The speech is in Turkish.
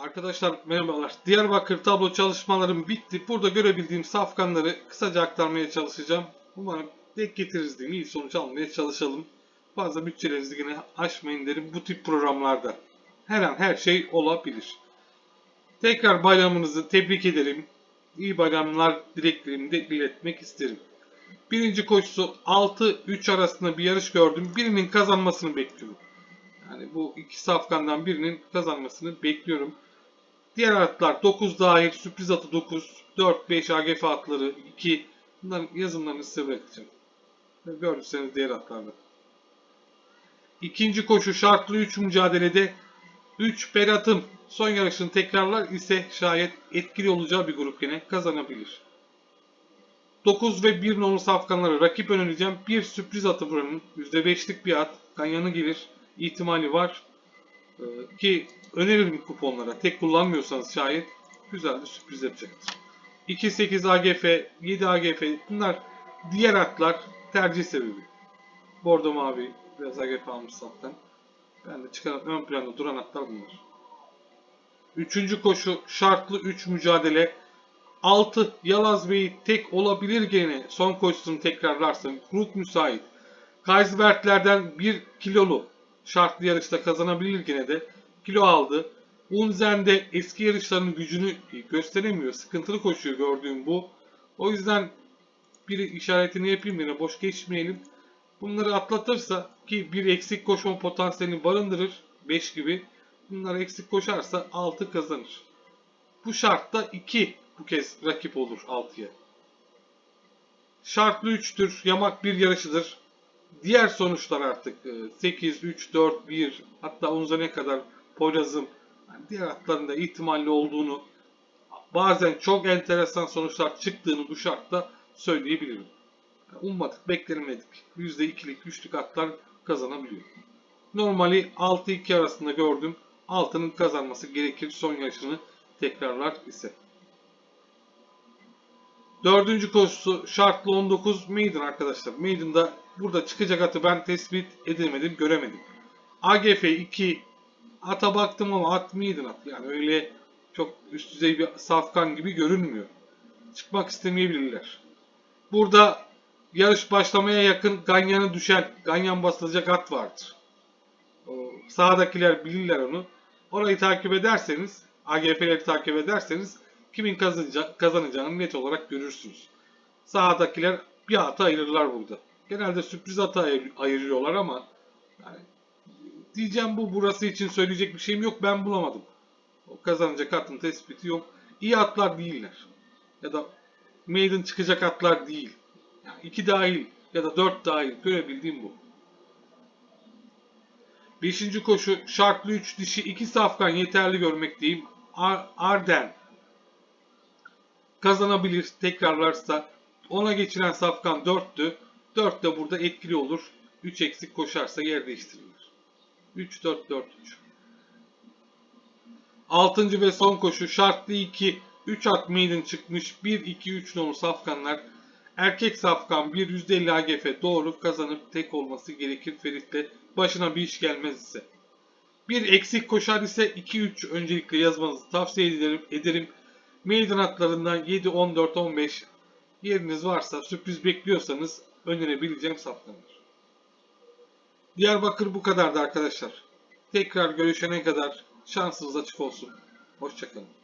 Arkadaşlar merhabalar. Diyarbakır tablo çalışmalarım bitti. Burada görebildiğim safkanları kısaca aktarmaya çalışacağım. Umarım denk getiririz diyeyim. İyi sonuç almaya çalışalım. Fazla bütçelerinizi yine aşmayın derim bu tip programlarda. Her an her şey olabilir. Tekrar bayramınızı tebrik ederim. İyi bayramlar dileklerimi de iletmek isterim. Birinci koşusu 6-3 arasında bir yarış gördüm. Birinin kazanmasını bekliyorum. Yani bu iki safkandan birinin kazanmasını bekliyorum. Diğer atlar 9 dahil, sürpriz atı 9, 4, 5 AGF atları 2. Bunların yazımlarını size bırakacağım. Görürseniz diğer atlarda. İkinci koşu şartlı 3 mücadelede 3 Berat'ım son yarışını tekrarlar ise şayet etkili olacağı bir grup yine kazanabilir. 9 ve 1 nolu safkanlara rakip önereceğim. Bir sürpriz atı buranın. %5'lik bir at. Ganyanı gelir. ihtimali var. Ee, ki öneririm kuponlara. Tek kullanmıyorsanız şayet güzel bir sürpriz yapacaktır. 2-8 AGF, 7 AGF bunlar diğer atlar tercih sebebi. Bordo mavi biraz AGF almış zaten. Ben de çıkaran ön planda duran atlar bunlar. Üçüncü koşu şartlı 3 mücadele. 6 Yalaz Bey'i tek olabilir gene son koşusunu tekrarlarsın. Grup müsait. Kaysbertlerden 1 kilolu şartlı yarışta kazanabilir gene de. Kilo aldı. Unzen de eski yarışlarının gücünü gösteremiyor. Sıkıntılı koşuyor gördüğüm bu. O yüzden bir işaretini yapayım yine boş geçmeyelim. Bunları atlatırsa ki bir eksik koşma potansiyelini barındırır. 5 gibi. Bunlar eksik koşarsa 6 kazanır. Bu şartta 2 bu kez rakip olur 6'ya. Şartlı 3'tür. Yamak bir yarışıdır. Diğer sonuçlar artık e, 8, 3, 4, 1 hatta Unzan'a kadar Poyraz'ım yani diğer atlarında ihtimalli olduğunu bazen çok enteresan sonuçlar çıktığını bu şartta söyleyebilirim. Ummadık, beklemedik. %2'lik, 3'lük atlar kazanabiliyor. Normali 6-2 arasında gördüm. 6'nın kazanması gerekir son yarışını tekrarlar ise. Dördüncü koşusu şartlı 19 Maiden arkadaşlar. Maiden'da burada çıkacak atı ben tespit edemedim, göremedim. AGF 2 ata baktım ama at Maiden at. Yani öyle çok üst düzey bir safkan gibi görünmüyor. Çıkmak istemeyebilirler. Burada yarış başlamaya yakın Ganyan'ı düşen, Ganyan basılacak at vardır. Sağdakiler bilirler onu. Orayı takip ederseniz, AGF'leri takip ederseniz kimin kazanacak, kazanacağını net olarak görürsünüz. Sağdakiler bir hata ayırırlar burada. Genelde sürpriz hata ayır- ayırıyorlar ama yani diyeceğim bu burası için söyleyecek bir şeyim yok ben bulamadım. O kazanacak atın tespiti yok. İyi atlar değiller. Ya da maiden çıkacak atlar değil. Yani iki dahil ya da dört dahil görebildiğim bu. Beşinci koşu şartlı 3 dişi 2 safkan yeterli görmekteyim. Ar- Arden kazanabilir tekrarlarsa. Ona geçiren safkan 4'tü. 4 de burada etkili olur. 3 eksik koşarsa yer değiştirilir. 3 4 4 3. Altıncı ve son koşu şartlı 2 3 at maiden çıkmış 1 2 3 nolu safkanlar erkek safkan 1 %50 AGF doğru kazanıp tek olması gerekir Ferit'le başına bir iş gelmez ise. Bir eksik koşar ise 2-3 öncelikle yazmanızı tavsiye ederim. ederim. Maiden atlarından 7, 14, 15 yeriniz varsa sürpriz bekliyorsanız önerebileceğim safkanlar. Diyarbakır bu kadardı arkadaşlar. Tekrar görüşene kadar şansınız açık olsun. Hoşçakalın.